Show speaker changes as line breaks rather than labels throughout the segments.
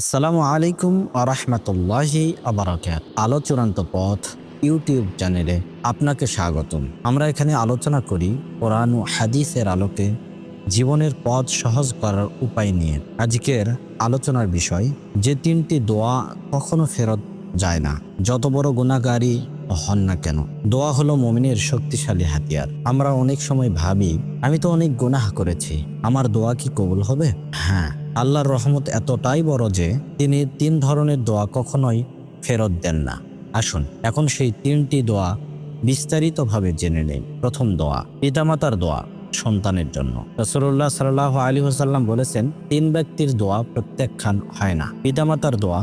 আসসালামু আলাইকুম আরহামতুল্লাহি আবরাকাত আলো চূড়ান্ত পথ ইউটিউব চ্যানেলে আপনাকে স্বাগতম। আমরা এখানে আলোচনা করি কোরআন ও হাদিসের আলোকে জীবনের পথ সহজ করার উপায় নিয়ে। আজকের আলোচনার বিষয়, যে তিনটি দোয়া কখনো ফেরত যায় না, যত বড় গুণাগারী হন না কেন। দোয়া হলো মমিনের শক্তিশালী হাতিয়ার। আমরা অনেক সময় ভাবি, আমি তো অনেক গুনাহ করেছি, আমার দোয়া কি কবুল হবে? হ্যাঁ আল্লাহর রহমত এতটাই বড় যে তিনি তিন ধরনের দোয়া কখনোই ফেরত দেন না। আসুন, এখন সেই তিনটি দোয়া বিস্তারিতভাবে জেনে নেই। প্রথম দোয়া, পিতামাতার দোয়া, সন্তানের জন্য। রসুল্লাহ সাল্লাহ আলী হোসাল্লাম বলেছেন, তিন ব্যক্তির দোয়া প্রত্যাখ্যান হয় না। পিতামাতার দোয়া,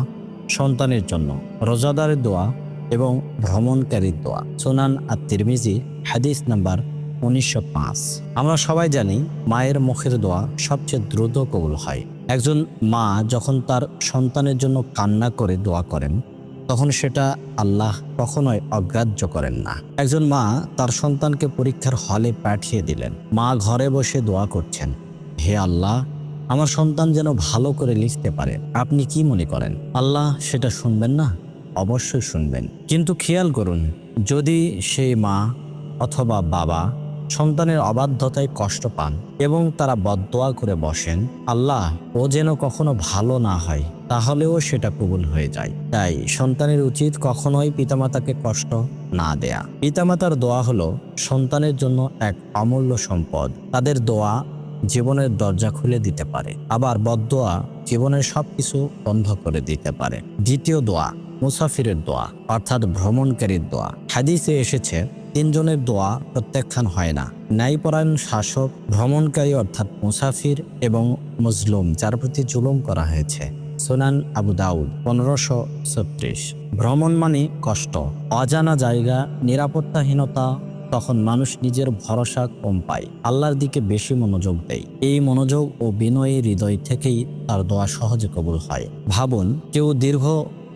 সন্তানের জন্য। রোজাদারের দোয়া এবং ভ্রমণকারীর দোয়া। সোনান আর তিরমিজি হাদিস নাম্বার উনিশশো পাঁচ। আমরা সবাই জানি, মায়ের মুখের দোয়া সবচেয়ে দ্রুত কবুল হয়। একজন মা যখন তার সন্তানের জন্য কান্না করে দোয়া করেন, তখন সেটা আল্লাহ কখনোই অগ্রাহ্য করেন না। একজন মা তার সন্তানকে পরীক্ষার হলে পাঠিয়ে দিলেন। মা ঘরে বসে দোয়া করছেন, হে আল্লাহ, আমার সন্তান যেন ভালো করে লিখতে পারে, আপনি কি মনে করেন? আল্লাহ সেটা শুনবেন না? অবশ্যই শুনবেন। কিন্তু খেয়াল করুন, যদি সেই মা অথবা বাবা সন্তানের অবাধ্যতায় কষ্ট পান এবং তারা বদোয়া করে বসেন, আল্লাহ, ও যেন কখনো ভালো না হয়, তাহলেও সেটা কবুল হয়ে যায়। তাই সন্তানের উচিত কখনোই পিতামাতাকে কষ্ট না দেয়া। পিতামাতার দোয়া হলো সন্তানের জন্য এক অমূল্য সম্পদ। তাদের দোয়া জীবনের দরজা খুলে দিতে পারে। আবার বদদোয়া জীবনের সব কিছু বন্ধ করে দিতে পারে। দ্বিতীয় দোয়া, মুসাফিরের দোয়া, অর্থাৎ ভ্রমণকারীর দোয়া। হাদিসে এসেছে তিনজনের দোয়া প্রত্যাখ্যান হয় না। ন্যায়পরায়ণ শাসক, ভ্রমণকারী অর্থাৎ মুসাফির এবং মুজলুম যার প্রতি জুলুম করা হয়েছে। সোনান আবু দাউদ, পনেরোশো ছত্রিশ। ভ্রমণ মানে কষ্ট। অজানা জায়গা, নিরাপত্তাহীনতা, তখন মানুষ নিজের ভরসা কম পায়। আল্লাহর দিকে বেশি মনোযোগ দেয়। এই মনোযোগ ও বিনয়ী হৃদয় থেকেই তার দোয়া সহজে কবুল হয়। ভাবুন, কেউ দীর্ঘ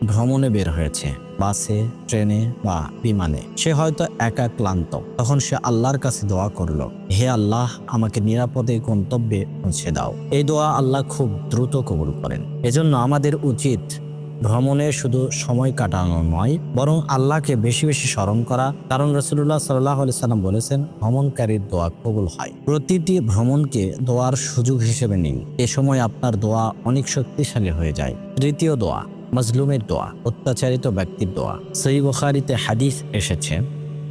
ভ্রমণে বের হয়েছে। বাসে, ট্রেনে বা বিমানে। সে হয়তো একা ক্লান্ত। তখন সে আল্লাহর কাছে দোয়া করল, হে আল্লাহ, আমাকে নিরাপদে গন্তব্যে পৌঁছে দাও। এই দোয়া আল্লাহ খুব দ্রুত কবুল করেন। এজন্য আমাদের উচিত ভ্রমণে শুধু সময় কাটানো নয়, বরং আল্লাহকে বেশি বেশি স্মরণ করা। কারণ রসুল্লাহ সাল্লাহ আলি সাল্লাম বলেছেন, ভ্রমণকারীর দোয়া কবুল হয়। প্রতিটি ভ্রমণকে দোয়ার সুযোগ হিসেবে নিন। এ সময় আপনার দোয়া অনেক শক্তিশালী হয়ে যায়। তৃতীয় দোয়া মজলুমের দোয়া, অত্যাচারিত ব্যক্তির দোয়া। সই বুখারিতে হাদিস এসেছে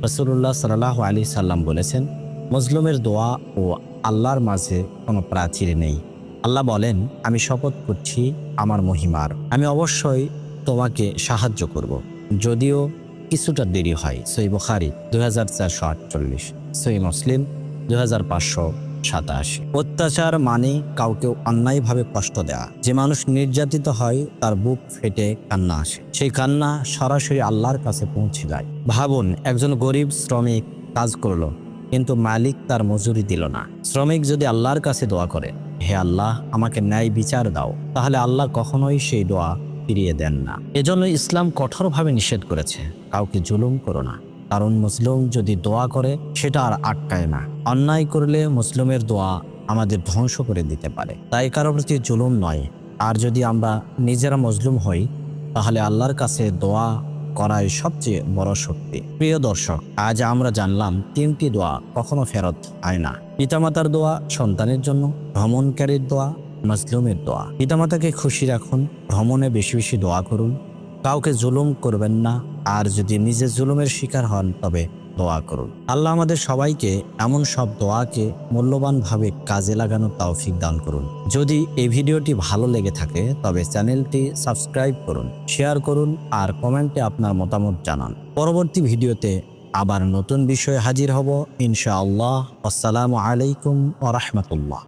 রসুল্লাহ সাল্লাহ আলি সাল্লাম বলেছেন, মজলুমের দোয়া ও আল্লাহর মাঝে কোনো প্রাচীর নেই। আল্লাহ বলেন, আমি শপথ করছি আমার মহিমার। আমি অবশ্যই তোমাকে সাহায্য করব। যদিও কিছুটা দেরি হয়। সই বুখারি, দুই হাজার চারশো আটচল্লিশ। সই মুসলিম, দুই হাজার পাঁচশো সাতাশি। অত্যাচার মানে কাউকে অন্যায়ভাবে কষ্ট দেওয়া যে মানুষ নির্যাতিত হয়, তার বুক ফেটে কান্না আসে। সেই কান্না সরাসরি আল্লাহর কাছে পৌঁছে যায়। ভাবুন, একজন গরিব শ্রমিক কাজ করল, কিন্তু মালিক তার মজুরি দিল না। শ্রমিক যদি আল্লাহর কাছে দোয়া করে, হে আল্লাহ, আমাকে ন্যায় বিচার দাও, তাহলে আল্লাহ কখনোই সেই দোয়া ফিরিয়ে দেন না। এজন্য ইসলাম কঠোরভাবে নিষেধ করেছে, কাউকে জুলুম করো না। কারণ মুসলিম যদি দোয়া করে, সেটা আর আটকায় না। অন্যায় করলে মুসলিমের দোয়া আমাদের ধ্বংস করে দিতে পারে। তাই কারও প্রতি জুলুম নয়। আর যদি আমরা নিজেরা মজলুম হই, তাহলে আল্লাহর কাছে দোয়া করাই সবচেয়ে বড় শক্তি। প্রিয় দর্শক, আজ আমরা জানলাম তিনটি দোয়া কখনো ফেরত হয় না। পিতামাতার দোয়া, সন্তানের জন্য ভ্রমণকারীর দোয়া মজলুমের দোয়া। পিতামাতাকে খুশি রাখুন, ভ্রমণে বেশি বেশি দোয়া করুন। কাউকে জুলুম করবেন না, আর যদি নিজে জুলুমের শিকার হন, তবে দোয়া করুন। আল্লাহ আমাদের সবাইকে এমন সব দোয়াকে মূল্যবানভাবে কাজে লাগানোর তৌফিক দান করুন। যদি এই ভিডিওটি ভালো লেগে থাকে, তবে চ্যানেলটি সাবস্ক্রাইব করুন, শেয়ার করুন, আর কমেন্টে আপনার মতামত জানান। পরবর্তী ভিডিওতে আবার নতুন বিষয়ে হাজির হব, ইনশাআল্লাহ। আসসালামু আলাইকুম ওয়া রাহমাতুল্লাহ।